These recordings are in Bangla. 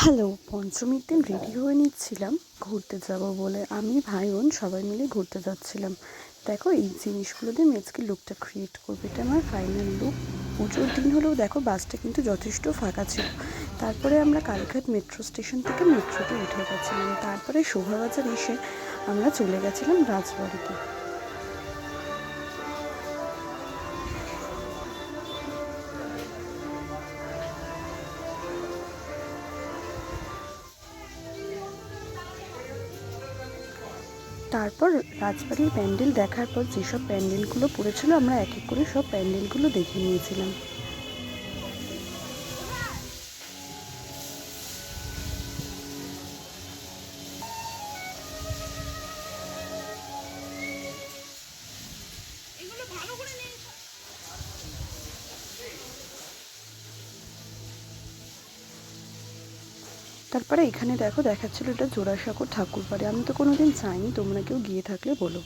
হ্যালো পঞ্চমীর দিন রেডি হয়ে নিচ্ছিলাম, ঘুরতে যাব বলে। আমি, ভাই, বোন সবাই মিলে ঘুরতে যাচ্ছিলাম। দেখো, এই জিনিসগুলো দিয়ে আমি আজকে লুকটা ক্রিয়েট করব। এটা আমার ফাইনাল লুক পুজোর দিন হলেও দেখো বাসটা কিন্তু যথেষ্ট ফাঁকা ছিল। তারপরে আমরা কালীঘাট মেট্রো স্টেশন থেকে মেট্রোতে উঠে গেছিলাম। তারপরে শোভাবাজার এসে আমরা চলে গেছিলাম রাজবাড়িতে। তারপর রাজবাড়ির প্যান্ডেল দেখার পর যেসব প্যান্ডেলগুলো পড়েছিল, আমরা এক এক করে সব প্যান্ডেলগুলো দেখে নিয়েছিলাম। তারপরে এখানে দেখো দেখাচ্ছিল এটা জোড়াসাঁকোর ঠাকুর বাড়ি। আমি তো কোনোদিন যাইনি তোমরা কেউ গিয়ে থাকলে বলো।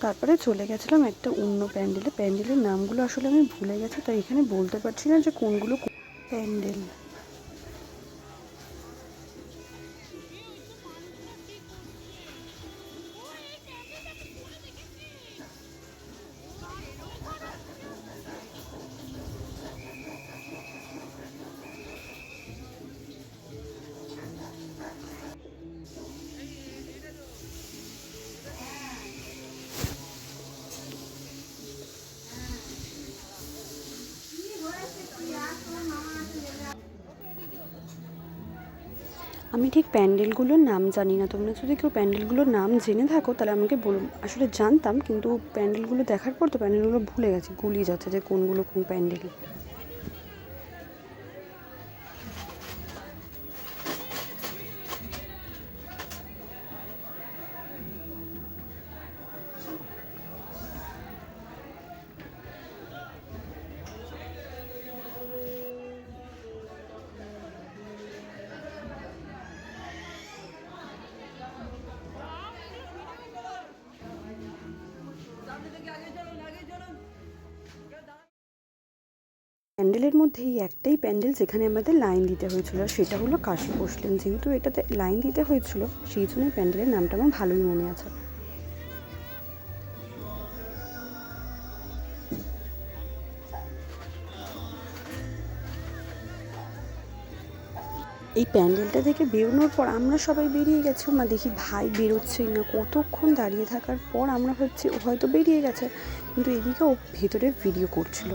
তারপরে চলে গেছিলাম একটা অন্য প্যান্ডেলে। প্যান্ডেলের নামগুলো আসলে আমি ভুলে গেছি, তাই এখানে বলতে পারছি না যে কোনগুলো প্যান্ডেল। আমি ঠিক প্যান্ডেলগুলোর নাম জানি না। তোমরা যদি কেউ প্যান্ডেলগুলোর নাম জেনে থাকো, তাহলে আমাকে বলুন আসলে জানতাম, কিন্তু প্যান্ডেলগুলো দেখার পর তো প্যান্ডেলগুলো ভুলে গেছি গুলিয়ে যাচ্ছে যে কোনগুলো কোন প্যান্ডেল। প্যান্ডেলের মধ্যে এই একটাই প্যান্ডেল যেখানে আমাদের লাইন দিতে হয়েছিল সেটা হলো কাশী বসলেন। যেহেতু এটাতে লাইন দিতে হয়েছিল, সেই জন্য প্যান্ডেলের নামটা আমার ভালোই মনে আছে। এই প্যান্ডেলটা থেকে বেরোনোর পর আমরা সবাই বেরিয়ে গেছি। মা দেখি ভাই বেরোচ্ছেই না। কতক্ষণ দাঁড়িয়ে থাকার পর আমরা ভাবছি হয়তো বেরিয়ে গেছে। কিন্তু এদিকে ও ভেতরে ভিডিও করছিল।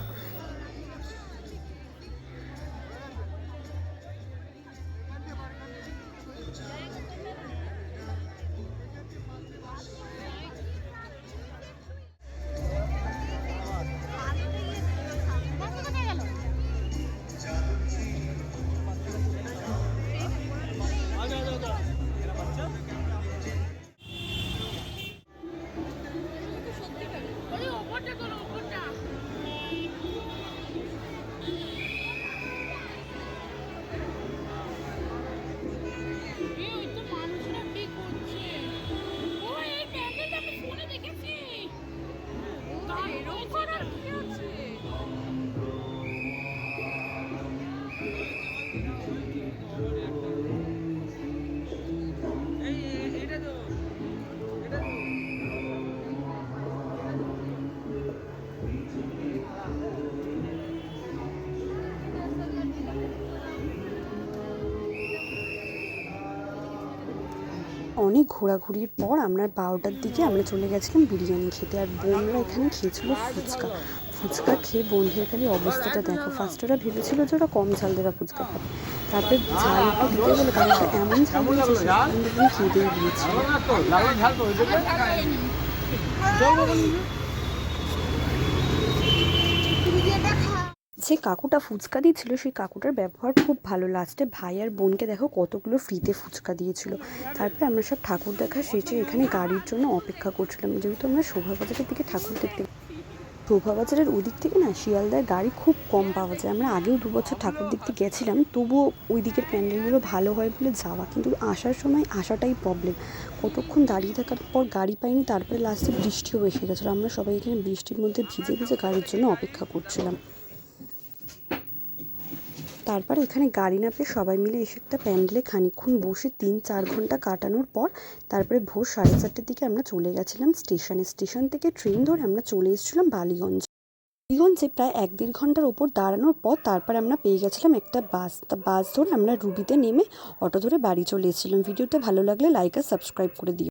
অনেক ঘোরাঘুরির পর আমরা বারোটার দিকে আমরা চলে গেছিলাম বিরিয়ানি খেতে। আর বোনরা এখানে খেয়েছিল ফুচকা। ফুচকা খেয়ে বোনদের খালি অবস্থাটা দেখো। ফার্স্ট ওরা ভেবেছিল যে ওরা কম ঝাল দেওয়া ফুচকা খাবে। তারপরে ঝাল একটু দিতে বলে কারণ এমন ঝাল খেতেই দিয়েছিল যে কাকুটা ফুচকা দিয়েছিল, সেই কাকুটার ব্যবহার খুব ভালো। লাস্টে ভাই আর বোনকে দেখো কতগুলো ফ্রিতে ফুচকা দিয়েছিল। তারপরে আমরা সব ঠাকুর দেখা শেষে এখানে গাড়ির জন্য অপেক্ষা করছিলাম। যেহেতু আমরা শোভাবাজারের দিকে ঠাকুর দেখতে শোভাবাজারের ওই দিক থেকে না শিয়ালদার গাড়ি খুব কম পাওয়া যায়। আমরা আগেও দু বছর ঠাকুর দেখতে গেছিলাম, তবুও ওই দিকের প্যান্ডেলগুলো ভালো হয় বলে যাওয়া। কিন্তু আসার সময় আসাটাই প্রবলেম কতক্ষণ দাঁড়িয়ে থাকার পর গাড়ি পাইনি, তারপরে লাস্টে বৃষ্টিও এসে গেছিল। আমরা সবাই এখানে বৃষ্টির মধ্যে ভিজে ভিজে গাড়ির জন্য অপেক্ষা করছিলাম। তারপর এখানে গাড়ি না পেয়ে সবাই মিলে এসে একটা প্যান্ডেলে খানিকক্ষণ বসে তিন চার ঘণ্টা কাটানোর পর তারপরে ভোর সাড়ে চারটের দিকে আমরা চলে গেছিলাম স্টেশনে। স্টেশন থেকে ট্রেন ধরে আমরা চলে এসেছিলাম বালিগঞ্জ। বালিগঞ্জে প্রায় এক দেড় ঘণ্টার ওপর দাঁড়ানোর পর তারপর আমরা পেয়ে গেছিলাম একটা বাস। তা বাস ধরে আমরা রুবিতে নেমে অটো ধরে বাড়ি চলে এসেছিলাম। ভিডিওটা ভালো লাগলে লাইক আর সাবস্ক্রাইব করে দিও।